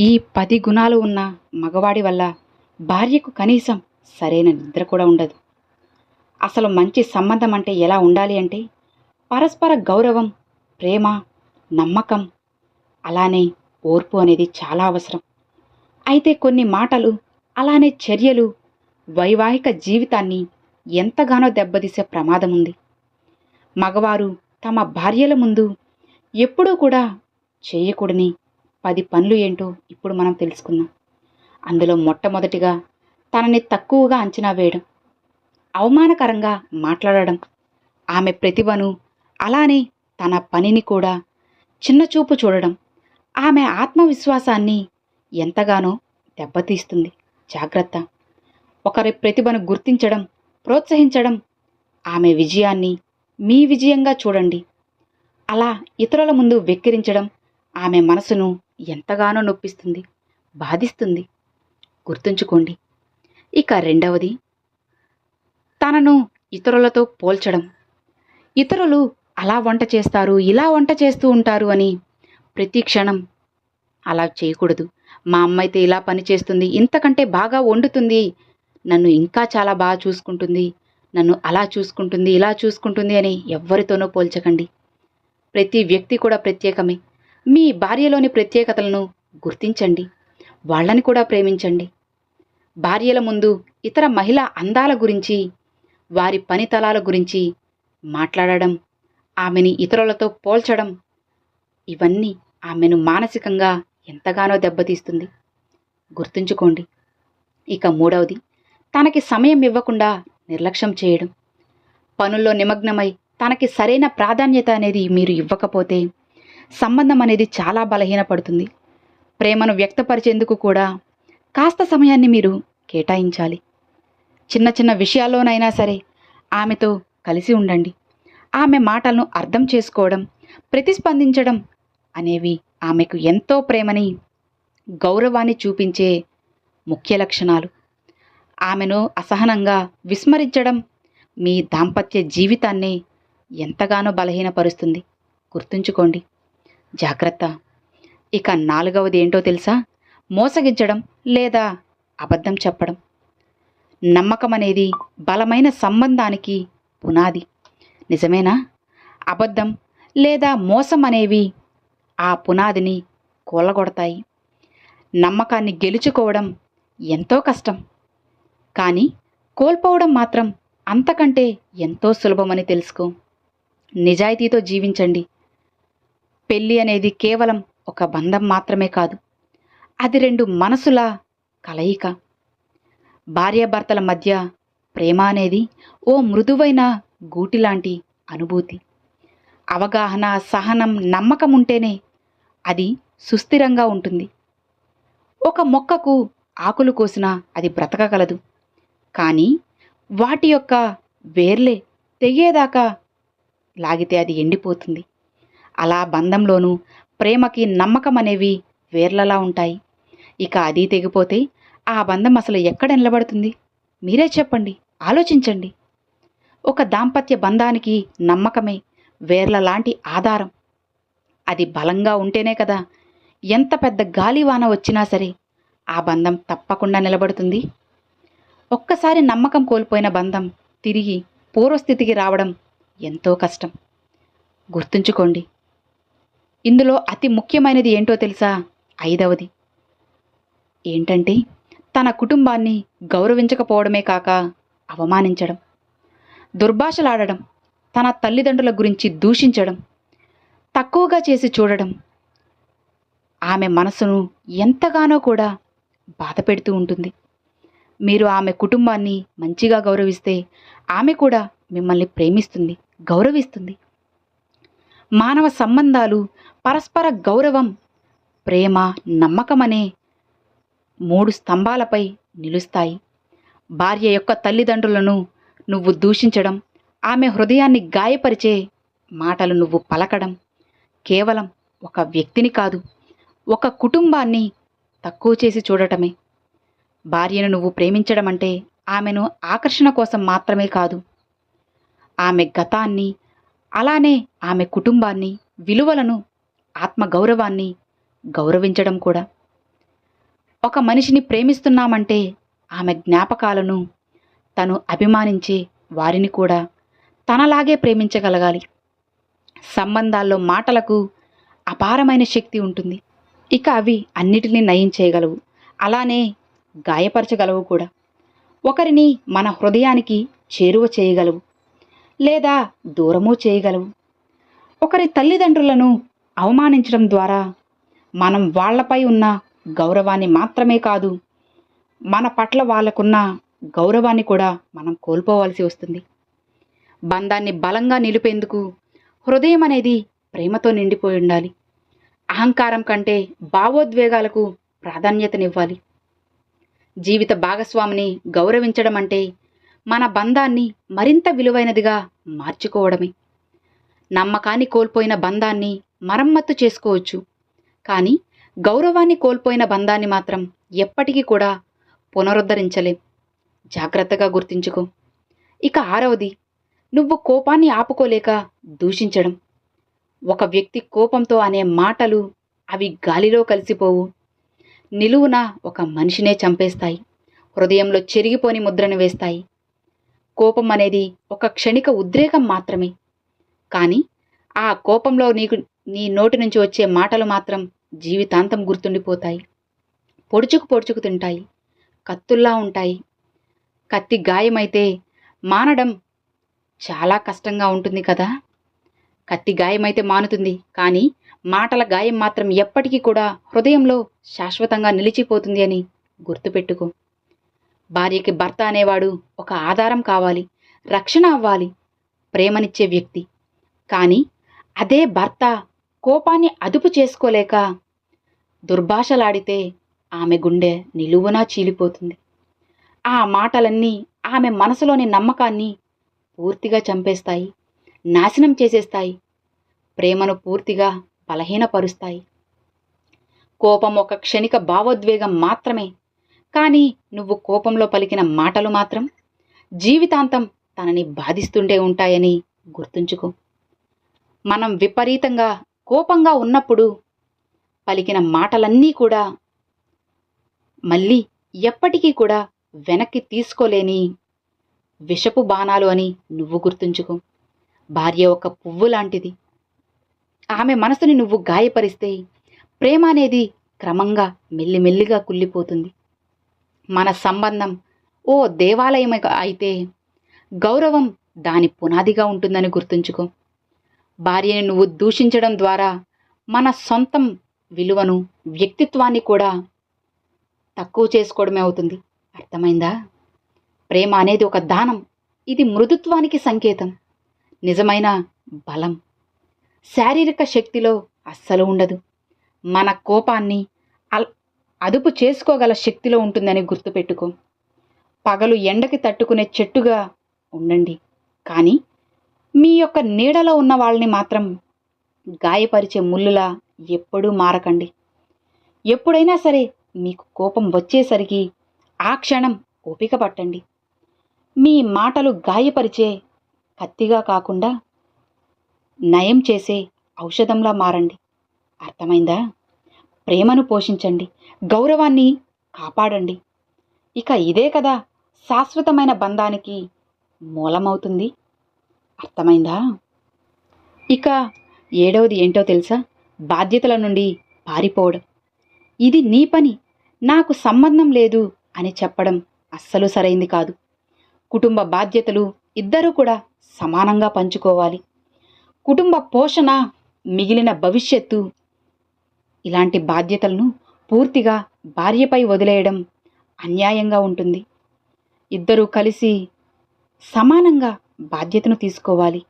ఈ పది గుణాలు ఉన్న మగవాడి వల్ల భార్యకు కనీసం సరైన నిద్ర కూడా ఉండదు. అసలు మంచి సంబంధం అంటే ఎలా ఉండాలి అంటే పరస్పర గౌరవం ప్రేమ నమ్మకం అలానే ఓర్పు అనేది చాలా అవసరం. అయితే కొన్ని మాటలు అలానే చర్యలు వైవాహిక జీవితాన్ని ఎంతగానో దెబ్బతీసే ప్రమాదం ఉంది. మగవారు తమ భార్యల ముందు ఎప్పుడూ కూడా చేయకూడని పది పనులు ఏంటో ఇప్పుడు మనం తెలుసుకుందాం. అందులో మొట్టమొదటిగా తనని తక్కువగా అంచనా వేయడం అవమానకరంగా మాట్లాడడం. ఆమె ప్రతిభను అలానే తన పనిని కూడా చిన్నచూపు చూడడం ఆమె ఆత్మవిశ్వాసాన్ని ఎంతగానో దెబ్బతీస్తుంది. జాగ్రత్త. ఒకరి ప్రతిభను గుర్తించడం ప్రోత్సహించడం ఆమె విజయాన్ని మీ విజయంగా చూడండి. అలా ఇతరుల ముందు వెక్కిరించడం ఆమె మనసును ఎంతగానో నొప్పిస్తుంది బాధిస్తుంది. గుర్తుంచుకోండి. ఇక రెండవది తనను ఇతరులతో పోల్చడం. ఇతరులు అలా వంట చేస్తారు ఇలా వంట చేస్తూ ఉంటారు అని ప్రతి క్షణం అలా చేయకూడదు. మా అమ్మ అయితే ఇలా పని చేస్తుంది ఇంతకంటే బాగా వండుతుంది నన్ను ఇంకా చాలా బాగా చూసుకుంటుంది నన్ను అలా చూసుకుంటుంది ఇలా చూసుకుంటుంది అని ఎవ్వరితోనూ పోల్చకండి. ప్రతి వ్యక్తి కూడా ప్రత్యేకమే. మీ భార్యలోని ప్రత్యేకతలను గుర్తించండి. వాళ్ళని కూడా ప్రేమించండి. భార్యల ముందు ఇతర మహిళా అందాల గురించి వారి పనితలాల గురించి మాట్లాడడం ఆమెని ఇతరులతో పోల్చడం ఇవన్నీ ఆమెను మానసికంగా ఎంతగానో దెబ్బతీస్తుంది. గుర్తుంచుకోండి ఇక మూడవది తనకి సమయం ఇవ్వకుండా నిర్లక్ష్యం చేయడం. పనుల్లో నిమగ్నమై తనకి సరైన ప్రాధాన్యత అనేది మీరు ఇవ్వకపోతే సంబంధం అనేది చాలా బలహీనపడుతుంది. ప్రేమను వ్యక్తపరిచేందుకు కూడా కాస్త సమయాన్ని మీరు కేటాయించాలి. చిన్న చిన్న విషయాల్లోనైనా సరే ఆమెతో కలిసి ఉండండి. ఆమె మాటలను అర్థం చేసుకోవడం ప్రతిస్పందించడం అనేవి ఆమెకు ఎంతో ప్రేమని గౌరవాన్ని చూపించే ముఖ్య లక్షణాలు. ఆమెను అసహనంగా విస్మరించడం మీ దాంపత్య జీవితాన్ని ఎంతగానో బలహీనపరుస్తుంది. గుర్తుంచుకోండి జాగ్రత్త. ఇక నాలుగవది ఏంటో తెలుసా? మోసగించడం లేదా అబద్ధం చెప్పడం. నమ్మకం అనేది బలమైన సంబంధానికి పునాది. నిజమేనా? అబద్ధం లేదా మోసం అనేవి ఆ పునాదిని కూలగొడతాయి. నమ్మకాన్ని గెలుచుకోవడం ఎంతో కష్టం. కానీ కోల్పోవడం మాత్రం అంతకంటే ఎంతో సులభమని తెలుసుకో. నిజాయితీతో జీవించండి. పెళ్ళి అనేది కేవలం ఒక బంధం మాత్రమే కాదు అది రెండు మనసుల కలయిక. భార్యాభర్తల మధ్య ప్రేమ అనేది ఓ మృదువైన గూటిలాంటి అనుభూతి. అవగాహన సహనం నమ్మకం ఉంటేనే అది సుస్థిరంగా ఉంటుంది. ఒక మొక్కకు ఆకులు కోసినా అది బ్రతకగలదు. కానీ వాటి యొక్క వేర్లే తెగేదాకా లాగితే అది ఎండిపోతుంది. అలా బంధంలోనూ ప్రేమకి నమ్మకం అనేవి వేర్లలా ఉంటాయి. ఇక అది తెగిపోతే ఆ బంధం అసలు ఎక్కడ నిలబడుతుంది? మీరే చెప్పండి ఆలోచించండి. ఒక దాంపత్య బంధానికి నమ్మకమే వేర్ల లాంటి ఆధారం. అది బలంగా ఉంటేనే కదా ఎంత పెద్ద గాలివాన వచ్చినా సరే ఆ బంధం తప్పకుండా నిలబడుతుంది. ఒక్కసారి నమ్మకం కోల్పోయిన బంధం తిరిగి పూర్వస్థితికి రావడం ఎంతో కష్టం. గుర్తుంచుకోండి ఇందులో అతి ముఖ్యమైనది ఏంటో తెలుసా? ఐదవది. ఏంటంటే తన కుటుంబాన్ని గౌరవించకపోవడమే కాక అవమానించడం దుర్భాషలాడడం తన తల్లిదండ్రుల గురించి దూషించడం తక్కువగా చేసి చూడడం ఆమె మనసును ఎంతగానో కూడా బాధ పెడుతూ ఉంటుంది. మీరు ఆమె కుటుంబాన్ని మంచిగా గౌరవిస్తే ఆమె కూడా మిమ్మల్ని ప్రేమిస్తుంది గౌరవిస్తుంది. మానవ సంబంధాలు పరస్పర గౌరవం ప్రేమ నమ్మకం అనే మూడు స్తంభాలపై నిలుస్తాయి. భార్య యొక్క తల్లిదండ్రులను నువ్వు దూషించడం ఆమె హృదయాన్ని గాయపరిచే మాటలు నువ్వు పలకడం కేవలం ఒక వ్యక్తిని కాదు ఒక కుటుంబాన్ని తక్కువ చేసి చూడటమే. భార్యను నువ్వు ప్రేమించడం అంటే ఆమెను ఆకర్షణ కోసం మాత్రమే కాదు ఆమె గతాన్ని అలానే ఆమె కుటుంబాన్ని విలువలను ఆత్మగౌరవాన్ని గౌరవించడం కూడా. ఒక మనిషిని ప్రేమిస్తున్నామంటే ఆమె జ్ఞాపకాలను తను అభిమానించే వారిని కూడా తనలాగే ప్రేమించగలగాలి. సంబంధాల్లో మాటలకు అపారమైన శక్తి ఉంటుంది. ఇక అవి అన్నిటినీ నయం చేయగలవు. అలానే గాయపరచగలవు కూడా. ఒకరిని మన హృదయానికి చేరువ చేయగలవు. లేదా దూరము చేయగలవు. ఒకరి తల్లిదండ్రులను అవమానించడం ద్వారా మనం వాళ్ళపై ఉన్న గౌరవాన్ని మాత్రమే కాదు మన పట్ల వాళ్ళకున్న గౌరవాన్ని కూడా మనం కోల్పోవలసి వస్తుంది. బంధాన్ని బలంగా నిలిపేందుకు హృదయం అనేది ప్రేమతో నిండిపోయి ఉండాలి. అహంకారం కంటే భావోద్వేగాలకు ప్రాధాన్యతనివ్వాలి. జీవిత భాగస్వామిని గౌరవించడం అంటే మన బంధాన్ని మరింత విలువైనదిగా మార్చుకోవడమే. నమ్మకాన్ని కోల్పోయిన బంధాన్ని మరమ్మత్తు చేసుకోవచ్చు. కానీ గౌరవాన్ని కోల్పోయిన బంధాన్ని మాత్రం ఎప్పటికీ కూడా పునరుద్ధరించలేం. జాగ్రత్తగా గుర్తించుకో. ఇక ఆరవది నువ్వు కోపాన్ని ఆపుకోలేక దూషించడం. ఒక వ్యక్తి కోపంతో అనే మాటలు అవి గాలిలో కలిసిపోవు. నిలువున ఒక మనిషినే చంపేస్తాయి. హృదయంలో చెరిగిపోని ముద్రను వేస్తాయి. కోపం అనేది ఒక క్షణిక ఉద్రేకం మాత్రమే. కానీ ఆ కోపంలో నీకు నీ నోటి నుంచి వచ్చే మాటలు మాత్రం జీవితాంతం గుర్తుండిపోతాయి. పొడుచుకు పొడుచుకు తింటాయి. కత్తుల్లా ఉంటాయి. కత్తి గాయమైతే మానడం చాలా కష్టంగా ఉంటుంది కదా? కత్తి గాయమైతే మానుతుంది. కానీ మాటల గాయం మాత్రం ఎప్పటికీ కూడా హృదయంలో శాశ్వతంగా నిలిచిపోతుంది అని గుర్తుపెట్టుకో. భార్యకి భర్త అనేవాడు ఒక ఆధారం కావాలి రక్షణ అవ్వాలి ప్రేమనిచ్చే వ్యక్తి. కానీ అదే భర్త కోపాన్ని అదుపు చేసుకోలేక దుర్భాషలాడితే ఆమె గుండె నిలువునా చీలిపోతుంది. ఆ మాటలన్నీ ఆమె మనసులోని నమ్మకాన్ని పూర్తిగా చంపేస్తాయి నాశనం చేసేస్తాయి ప్రేమను పూర్తిగా బలహీనపరుస్తాయి. కోపం ఒక క్షణిక భావోద్వేగం మాత్రమే కానీ నువ్వు కోపంలో పలికిన మాటలు మాత్రం జీవితాంతం తనని బాధిస్తుండే ఉంటాయని గుర్తుంచుకో. మనం విపరీతంగా కోపంగా ఉన్నప్పుడు పలికిన మాటలన్నీ కూడా మళ్ళీ ఎప్పటికీ కూడా వెనక్కి తీసుకోలేని విషపు బాణాలు అని నువ్వు గుర్తుంచుకో. భార్య ఒక పువ్వు లాంటిది. ఆమె మనసుని నువ్వు గాయపరిస్తే ప్రేమ అనేది క్రమంగా మెల్లిమెల్లిగా కుళ్ళిపోతుంది. మన సంబంధం. ఓ దేవాలయం అయితే గౌరవం దాని పునాదిగా ఉంటుందని గుర్తుంచుకో. భార్యని నువ్వు దూషించడం ద్వారా మన సొంతం విలువను వ్యక్తిత్వాన్ని కూడా తక్కువ చేసుకోవడమే అవుతుంది. అర్థమైందా? ప్రేమ అనేది ఒక దానం. ఇది మృదుత్వానికి సంకేతం. నిజమైన బలం. శారీరక శక్తిలో అస్సలు ఉండదు. మన కోపాన్ని అదుపు చేసుకోగల శక్తిలో ఉంటుందని గుర్తుపెట్టుకో. పగలు ఎండకి తట్టుకునే చెట్టుగా ఉండండి. కానీ మీ యొక్క నీడలో ఉన్న వాళ్ళని మాత్రం గాయపరిచే ముళ్ళులా ఎప్పుడూ మారకండి. ఎప్పుడైనా సరే మీకు కోపం వచ్చేసరికి ఆ క్షణం ఓపిక పట్టండి. మీ మాటలు గాయపరిచే కత్తిగా కాకుండా నయం చేసే ఔషధంలా మారండి. అర్థమైందా? ప్రేమను పోషించండి గౌరవాన్ని కాపాడండి. ఇక ఇదే కదా శాశ్వతమైన బంధానికి మూలమవుతుంది. అర్థమైందా? ఇక ఏడవది ఏంటో తెలుసా? బాధ్యతల నుండి పారిపోవడం. ఇది నీ పని నాకు సంబంధం లేదు అని చెప్పడం అస్సలు సరైంది కాదు. కుటుంబ బాధ్యతలు ఇద్దరూ కూడా సమానంగా పంచుకోవాలి. కుటుంబ పోషణ మిగిలిన భవిష్యత్తు ఇలాంటి బాధ్యతలను పూర్తిగా భార్యపై వదిలేయడం అన్యాయంగా ఉంటుంది. ఇద్దరూ కలిసి సమానంగా బాధ్యతను తీసుకోవాలి.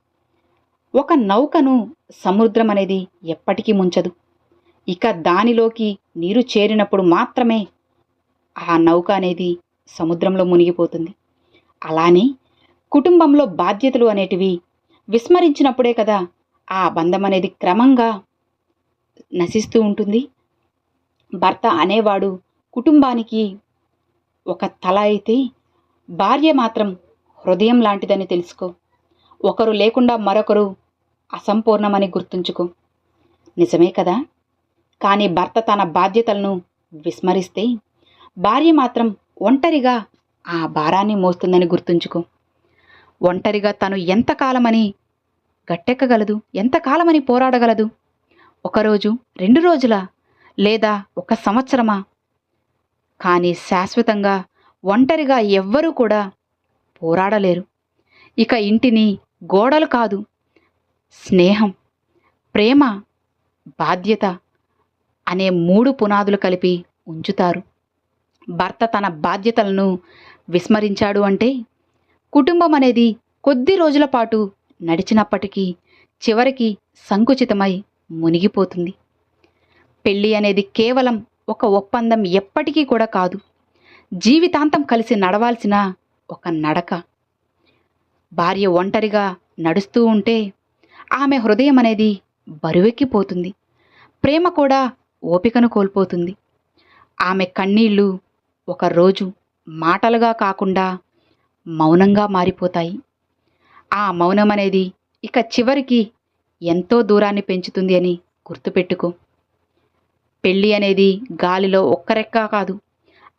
ఒక నౌకను సముద్రం అనేది ఎప్పటికీ ముంచదు. ఇక దానిలోకి నీరు చేరినప్పుడు మాత్రమే ఆ నౌక అనేది సముద్రంలో మునిగిపోతుంది. అలానే కుటుంబంలో బాధ్యతలు అనేటివి విస్మరించినప్పుడే కదా ఆ బంధం అనేది క్రమంగా నశిస్తూ ఉంటుంది. భర్త అనేవాడు కుటుంబానికి ఒక తల అయితే భార్య మాత్రం హృదయం లాంటిదని తెలుసుకో. ఒకరు లేకుండా మరొకరు అసంపూర్ణమని గుర్తుంచుకో. నిజమే కదా? కానీ భర్త తన బాధ్యతలను విస్మరిస్తే భార్య మాత్రం ఒంటరిగా ఆ భారాన్ని మోస్తుందని గుర్తుంచుకో. ఒంటరిగా తను ఎంతకాలమని గట్టెక్కగలదు? ఎంతకాలమని పోరాడగలదు? ఒకరోజు రెండు రోజుల? లేదా ఒక సంవత్సరమా? కానీ శాశ్వతంగా ఒంటరిగా ఎవ్వరూ కూడా పోరాడలేరు. ఇక ఇంటిని గోడలు కాదు స్నేహం ప్రేమ బాధ్యత అనే మూడు పునాదులు కలిపి ఉంచుతారు. భర్త తన బాధ్యతలను విస్మరించాడు అంటే కుటుంబం అనేది కొద్ది రోజుల పాటు నడిచినప్పటికీ చివరికి సంకుచితమై మునిగిపోతుంది. పెళ్ళి అనేది కేవలం ఒక ఒప్పందం ఎప్పటికీ కూడా కాదు. జీవితాంతం కలిసి నడవాల్సిన ఒక నడక. భార్య ఒంటరిగా నడుస్తూ ఉంటే ఆమె హృదయం అనేది బరువెక్కిపోతుంది. ప్రేమ కూడా ఓపికను కోల్పోతుంది. ఆమె కన్నీళ్ళు ఒక రోజు మాటలుగా కాకుండా మౌనంగా మారిపోతాయి. ఆ మౌనం అనేది ఇక చివరికి ఎంతో దూరాన్ని పెంచుతుంది అని గుర్తుపెట్టుకో. పెళ్ళి అనేది గాలిలో ఒక్కరెక్క కాదు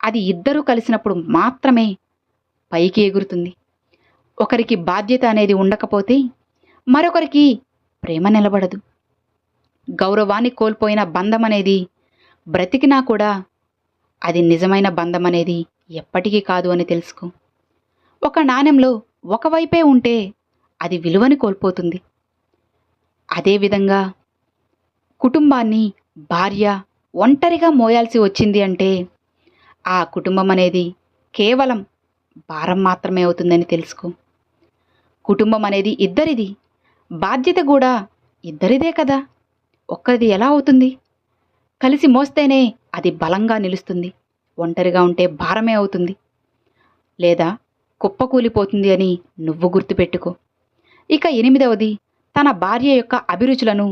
అది ఇద్దరూ కలిసినప్పుడు మాత్రమే పైకి ఎగురుతుంది. ఒకరికి బాధ్యత అనేది ఉండకపోతే మరొకరికి ప్రేమ నిలబడదు. గౌరవాన్ని కోల్పోయిన బంధం అనేది బ్రతికినా కూడా అది నిజమైన బంధం అనేది ఎప్పటికీ కాదు అని తెలుసుకో. ఒక నాణ్యంలో ఒకవైపే ఉంటే అది విలువని కోల్పోతుంది. అదేవిధంగా కుటుంబాన్ని భార్య ఒంటరిగా మోయాల్సి వచ్చింది అంటే ఆ కుటుంబం అనేది కేవలం భారం మాత్రమే అవుతుందని తెలుసుకో. కుటుంబం అనేది ఇద్దరిది బాధ్యత కూడా ఇద్దరిదే కదా. ఒక్కరిది ఎలా అవుతుంది? కలిసి మోస్తేనే అది బలంగా నిలుస్తుంది ఒంటరిగా ఉంటే భారమే అవుతుంది. లేదా కుప్పకూలిపోతుంది అని నువ్వు గుర్తుపెట్టుకో. ఇక ఎనిమిదవది తన భార్య యొక్క అభిరుచులను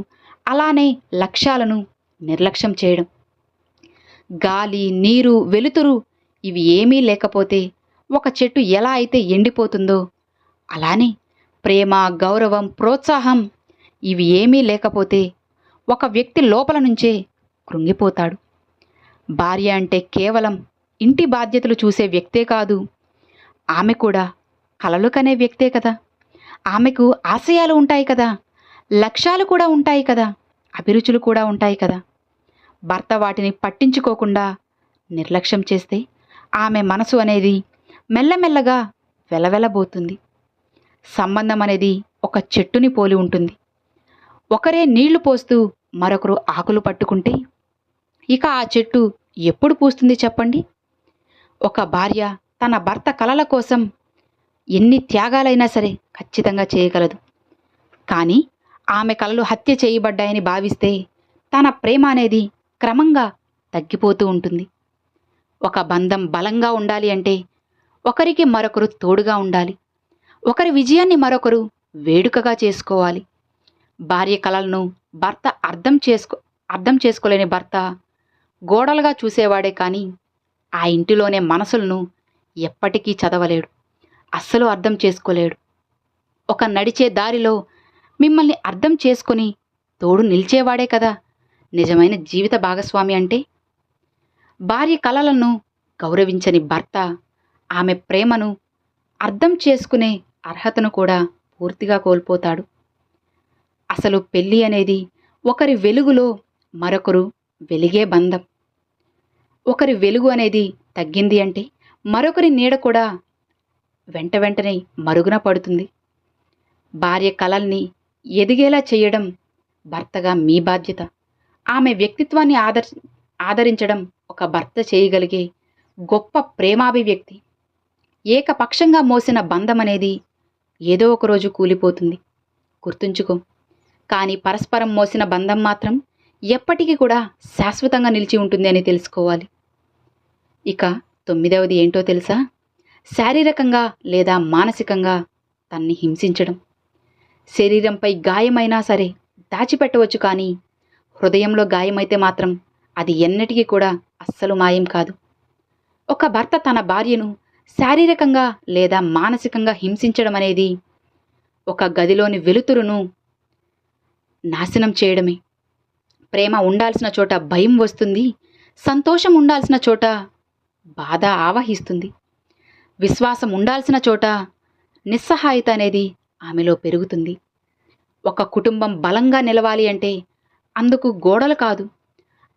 అలానే లక్ష్యాలను నిర్లక్ష్యం చేయడం. గాలి నీరు వెలుతురు ఇవి ఏమీ లేకపోతే ఒక చెట్టు ఎలా అయితే ఎండిపోతుందో అలానే ప్రేమ గౌరవం ప్రోత్సాహం ఇవి ఏమీ లేకపోతే ఒక వ్యక్తి లోపల నుంచే కృంగిపోతాడు. భార్య అంటే కేవలం ఇంటి బాధ్యతలు చూసే వ్యక్తే కాదు ఆమె కూడా కలలు కనే వ్యక్తే కదా. ఆమెకు ఆశయాలు ఉంటాయి కదా. లక్ష్యాలు కూడా ఉంటాయి కదా. అభిరుచులు కూడా ఉంటాయి కదా. భర్త వాటిని పట్టించుకోకుండా నిర్లక్ష్యం చేస్తే ఆమె మనసు అనేది మెల్లమెల్లగా వెలవెలబోతుంది. సంబంధం అనేది ఒక చెట్టుని పోలి ఉంటుంది. ఒకరే నీళ్ళు పోస్తూ మరొకరు ఆకులు పట్టుకుంటే ఇక ఆ చెట్టు ఎప్పుడు పూస్తుంది చెప్పండి? ఒక భార్య తన భర్త కలల కోసం ఎన్ని త్యాగాలైనా సరే ఖచ్చితంగా చేయగలదు. కానీ ఆమె కలలు హత్య చేయబడ్డాయని భావిస్తే తన ప్రేమ అనేది క్రమంగా తగ్గిపోతూ ఉంటుంది. ఒక బంధం బలంగా ఉండాలి అంటే ఒకరికి మరొకరు తోడుగా ఉండాలి. ఒకరి విజయాన్ని మరొకరు వేడుకగా చేసుకోవాలి. భార్య కలలను భర్త అర్థం చేసుకో అర్థం చేసుకోలేని భర్త గోడలుగా చూసేవాడే కానీ ఆ ఇంటిలోనే మనసులను ఎప్పటికీ చదవలేడు. అస్సలు అర్థం చేసుకోలేడు. ఒక నడిచే దారిలో మిమ్మల్ని అర్థం చేసుకొని తోడు నిలిచేవాడే కదా. నిజమైన జీవిత భాగస్వామి అంటే? భార్య కలలను గౌరవించని భర్త ఆమె ప్రేమను అర్థం చేసుకునే అర్హతను కూడా పూర్తిగా కోల్పోతాడు. అసలు పెళ్ళి అనేది ఒకరి వెలుగులో మరొకరు వెలిగే బంధం. ఒకరి వెలుగు అనేది తగ్గింది అంటే మరొకరి నీడ కూడా వెంట వెంటనే మరుగున పడుతుంది. భార్య కలల్ని ఎదిగేలా చేయడం భర్తగా మీ బాధ్యత. ఆమె వ్యక్తిత్వాన్ని ఆదర్ ఆదరించడం ఒక భర్త చేయగలిగే గొప్ప ప్రేమాభివ్యక్తి. ఏకపక్షంగా మోసిన బంధం అనేది ఏదో ఒక రోజు కూలిపోతుంది. గుర్తుంచుకో కానీ పరస్పరం మోసిన బంధం మాత్రం ఎప్పటికీ కూడా శాశ్వతంగా నిలిచి ఉంటుంది అని తెలుసుకోవాలి. ఇక తొమ్మిదవది ఏంటో తెలుసా? శారీరకంగా లేదా మానసికంగా తన్ని హింసించడం. శరీరంపై గాయమైనా సరే దాచిపెట్టవచ్చు కానీ హృదయంలో గాయమైతే మాత్రం అది ఎన్నటికీ కూడా అస్సలు మాయం కాదు. ఒక భర్త తన భార్యను శారీరకంగా లేదా మానసికంగా హింసించడం అనేది ఒక గదిలోని వెలుతురును నాశనం చేయడమే. ప్రేమ ఉండాల్సిన చోట భయం వస్తుంది సంతోషం ఉండాల్సిన చోట బాధ ఆవహిస్తుంది. విశ్వాసం ఉండాల్సిన చోట నిస్సహాయత అనేది ఆమెలో పెరుగుతుంది. ఒక కుటుంబం బలంగా నిలవాలి అంటే అందుకు గోడలు కాదు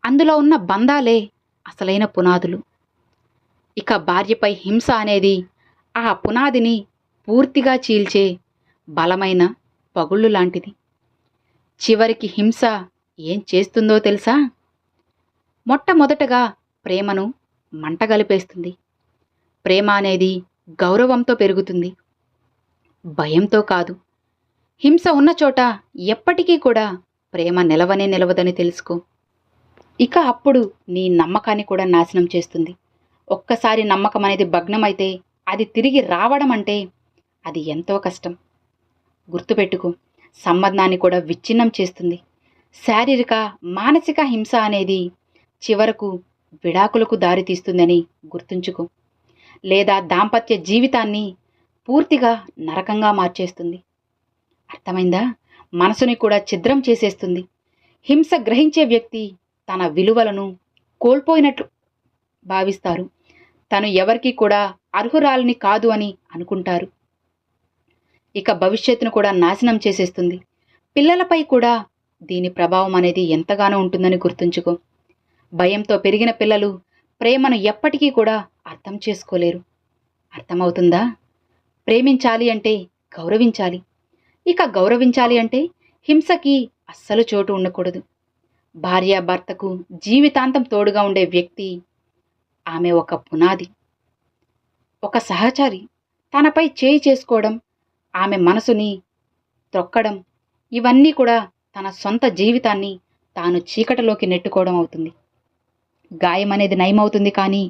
అందులో ఉన్న బంధాలే అసలైన పునాదులు. ఇక భార్యపై హింస అనేది ఆ పునాదిని పూర్తిగా చీల్చే బలమైన పగుళ్ళు లాంటిది. చివరికి హింస ఏం చేస్తుందో తెలుసా? మొట్టమొదటగా ప్రేమను మంటగలిపేస్తుంది. ప్రేమ అనేది గౌరవంతో పెరుగుతుంది. భయంతో కాదు. హింస ఉన్న చోట ఎప్పటికీ కూడా ప్రేమ నిలవనే నిలవదని తెలుసుకో. ఇక అప్పుడు నీ నమ్మకాన్ని కూడా నాశనం చేస్తుంది. ఒక్కసారి నమ్మకం అనేది భగ్నమైతే అది తిరిగి రావడం అంటే అది ఎంతో కష్టం. గుర్తుపెట్టుకో సంబంధాన్ని కూడా విచ్ఛిన్నం చేస్తుంది. శారీరక మానసిక హింస అనేది చివరకు విడాకులకు దారితీస్తుందని గుర్తుంచుకో. లేదా దాంపత్య జీవితాన్ని పూర్తిగా నరకంగా మార్చేస్తుంది. అర్థమైందా? మనసుని కూడా ఛిద్రం చేసేస్తుంది. హింస గ్రహించే వ్యక్తి తన విలువలను కోల్పోయినట్లు భావిస్తారు. తను ఎవరికి కూడా అర్హురాలని కాదు అని అనుకుంటారు. ఇక భవిష్యత్తును కూడా నాశనం చేసేస్తుంది. పిల్లలపై కూడా దీని ప్రభావం అనేది ఎంతగానో ఉంటుందని గుర్తుంచుకో. భయంతో పెరిగిన పిల్లలు ప్రేమను ఎప్పటికీ కూడా అర్థం చేసుకోలేరు. అర్థమవుతుందా? ప్రేమించాలి అంటే గౌరవించాలి. ఇక గౌరవించాలి అంటే హింసకి అస్సలు చోటు ఉండకూడదు. భార్యాభర్తకు జీవితాంతం తోడుగా ఉండే వ్యక్తి ఆమె ఒక పునాది. ఒక సహచారి తనపై చేయి చేసుకోవడం ఆమె మనసుని త్రొక్కడం ఇవన్నీ కూడా తన సొంత జీవితాన్ని తాను చీకటిలోకి నెట్టుకోవడం అవుతుంది. గాయం అనేది నయమవుతుంది కానీ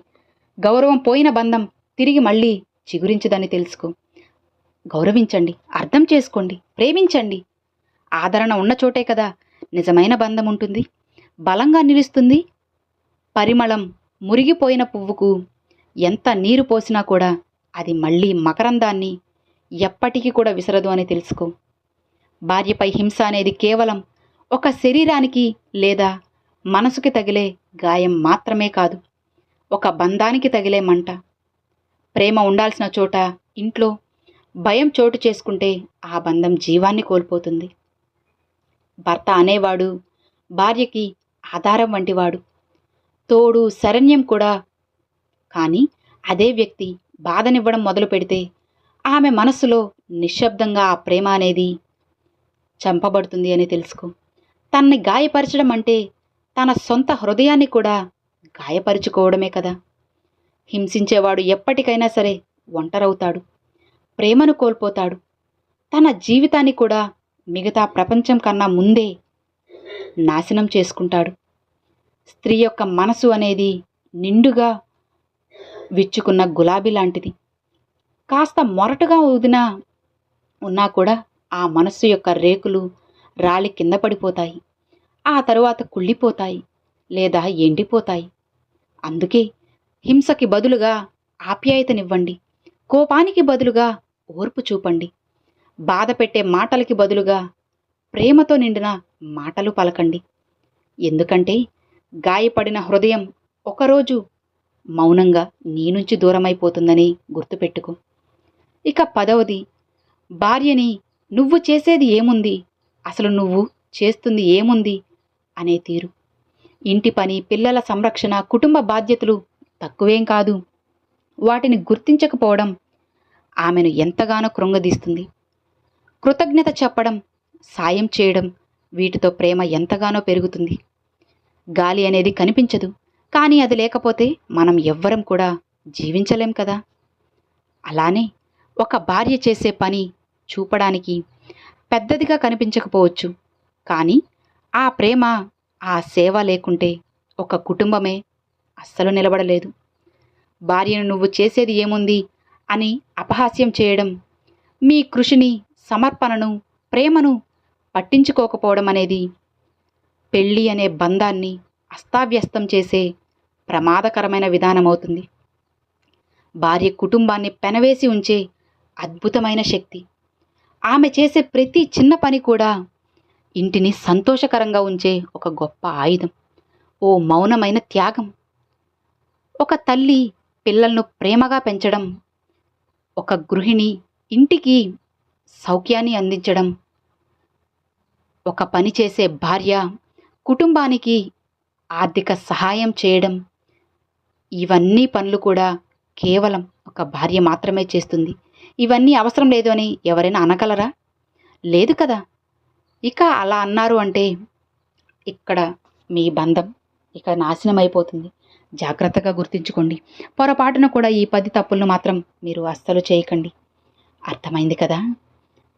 గౌరవం పోయిన బంధం తిరిగి మళ్ళీ చిగురించదని తెలుసుకో. గౌరవించండి అర్థం చేసుకోండి ప్రేమించండి. ఆదరణ ఉన్న చోటే కదా నిజమైన బంధం ఉంటుంది. బలంగా నిలుస్తుంది. పరిమళం మురిగిపోయిన పువ్వుకు ఎంత నీరు పోసినా కూడా అది మళ్ళీ మకరందాన్ని ఎప్పటికీ కూడా విసరదు అని తెలుసుకో. భార్యపై హింస అనేది కేవలం ఒక శరీరానికి లేదా మనసుకి తగిలే గాయం మాత్రమే కాదు ఒక బంధానికి తగిలే మంట. ప్రేమ ఉండాల్సిన చోట ఇంట్లో భయం చోటు చేసుకుంటే ఆ బంధం జీవాన్ని కోల్పోతుంది. భర్త అనేవాడు భార్యకి ఆధారం వంటివాడు తోడు శరణ్యం కూడా. కానీ అదే వ్యక్తి బాధనివ్వడం మొదలు పెడితే ఆమె మనస్సులో నిశ్శబ్దంగా ఆ ప్రేమ అనేది చంపబడుతుంది అని తెలుసుకో. తన్ని గాయపరచడం అంటే తన సొంత హృదయాన్ని కూడా గాయపరుచుకోవడమే కదా. హింసించేవాడు ఎప్పటికైనా సరే ఒంటరవుతాడు ప్రేమను కోల్పోతాడు. తన జీవితాన్ని కూడా మిగతా ప్రపంచం కన్నా ముందే నాశనం చేసుకుంటాడు. స్త్రీ యొక్క మనసు అనేది నిండుగా విచ్చుకున్న గులాబీ లాంటిది. కాస్త మొరటుగా ఊదినా ఉన్నా కూడా ఆ మనస్సు యొక్క రేకులు రాలి కింద పడిపోతాయి. ఆ తరువాత కుళ్ళిపోతాయి లేదా ఎండిపోతాయి. అందుకే హింసకి బదులుగా ఆప్యాయతనివ్వండి. కోపానికి బదులుగా ఓర్పు చూపండి. బాధ పెట్టే మాటలకి బదులుగా ప్రేమతో నిండిన మాటలు పలకండి. ఎందుకంటే గాయపడిన హృదయం ఒకరోజు మౌనంగా నీ నుంచి దూరమైపోతుందని గుర్తుపెట్టుకో. ఇక పదవది భార్యని నువ్వు చేసేది ఏముంది? అసలు నువ్వు చేస్తుంది ఏముంది? అనే తీరు. ఇంటి పని పిల్లల సంరక్షణ కుటుంబ బాధ్యతలు తక్కువేం కాదు. వాటిని గుర్తించకపోవడం ఆమెను ఎంతగానో కృంగదీస్తుంది. కృతజ్ఞత చెప్పడం సాయం చేయడం వీటితో ప్రేమ ఎంతగానో పెరుగుతుంది. గాలి అనేది కనిపించదు కానీ అది లేకపోతే మనం ఎవ్వరం కూడా జీవించలేం కదా. అలానే ఒక భార్య చేసే పని చూపడానికి పెద్దదిగా కనిపించకపోవచ్చు కానీ ఆ ప్రేమ ఆ సేవ లేకుంటే ఒక కుటుంబమే అస్సలు నిలబడలేదు. భార్యను నువ్వు చేసేది ఏముంది అని అపహాస్యం చేయడం మీ కృషిని సమర్పణను ప్రేమను పట్టించుకోకపోవడం అనేది పెళ్ళి అనే బంధాన్ని అస్తావ్యస్తం చేసే ప్రమాదకరమైన విధానమవుతుంది. భార్య కుటుంబాన్ని పెనవేసి ఉంచే అద్భుతమైన శక్తి. ఆమె చేసే ప్రతి చిన్న పని కూడా ఇంటిని సంతోషకరంగా ఉంచే ఒక గొప్ప ఆయుధం ఓ మౌనమైన త్యాగం. ఒక తల్లి పిల్లలను ప్రేమగా పెంచడం ఒక గృహిణి ఇంటికి సౌఖ్యాన్ని అందించడం ఒక పని చేసే భార్య కుటుంబానికి ఆర్థిక సహాయం చేయడం ఇవన్నీ పనులు కూడా కేవలం ఒక భార్య మాత్రమే చేస్తుంది. ఇవన్నీ అవసరం లేదు అని ఎవరైనా అనగలరా? లేదు కదా? ఇక అలా అన్నారు అంటే ఇక్కడ మీ బంధం ఇక నాశనం అయిపోతుంది జాగ్రత్తగా గుర్తుంచుకోండి. పొరపాటున కూడా ఈ పది తప్పులను మాత్రం మీరు అస్సలు చేయకండి. అర్థమైంది కదా?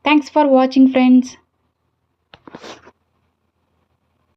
Thanks for watching friends.